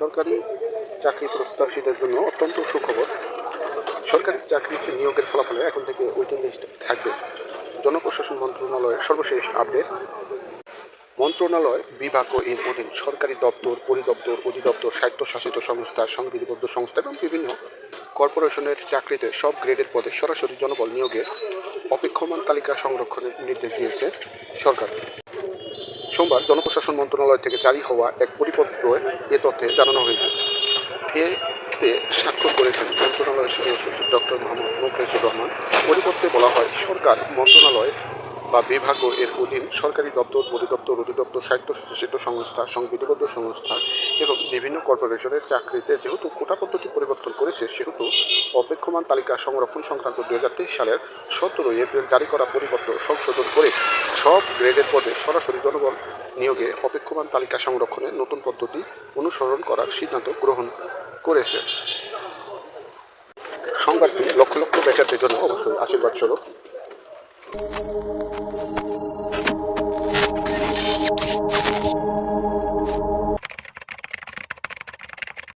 সরকারি চাকরি প্রত্যাশীদের জন্য অত্যন্ত সুখবর। সরকারি চাকরিতে নিয়োগের ফলাফলে এখন থেকে লিস্ট থাকবে। জনপ্রশাসন মন্ত্রণালয়ের সর্বশেষ আপডেট মন্ত্রণালয়, বিভাগ ও এর অধীন সরকারি দপ্তর, পরিদপ্তর, অধিদপ্তর, স্বায়ত্তশাসিত সংস্থা, সংবিধিবদ্ধ সংস্থা এবং বিভিন্ন কর্পোরেশনের চাকরিতে সব গ্রেডের পদে সরাসরি জনবল নিয়োগে অপেক্ষমান তালিকা সংরক্ষণের নির্দেশ দিয়েছে সরকার। সোমবার জনপ্রশাসন মন্ত্রণালয় থেকে জারি হওয়া এক পরিপত্রে এ তথ্যে জানানো হয়েছে। এতে স্বাক্ষর করেছেন মন্ত্রণালয়ের সদস্য ডক্টর মোহাম্মদ মুখলেসুর রহমান। পরিপত্রে বলা হয়, সরকার মন্ত্রণালয় বা বিভাগ এর অধীন সরকারি দপ্তর, অধিদপ্তর অধিদপ্তর, স্বায়ত্তশাসিত সংস্থা, সংবিধিবদ্ধ সংস্থা এবং বিভিন্ন কর্পোরেশনের চাকরিতে যেহেতু কোটা পদ্ধতি পরিবর্তন করেছে, সেহেতু অপেক্ষমান তালিকা সংরক্ষণ সংক্রান্ত দুই হাজার তেইশ সালের সতেরোই এপ্রিল জারি করা পরিপত্র সংশোধন করে সব গ্রেডের পদে সরাসরি জনবল নিয়োগে অপেক্ষমান তালিকা সংরক্ষণের নতুন পদ্ধতি অনুসরণ করার সিদ্ধান্ত গ্রহণ করেছে। সংবাদটি লক্ষ লক্ষ বেকারদের জন্য অবশ্যই আশীর্বাদ স্বরূপ Música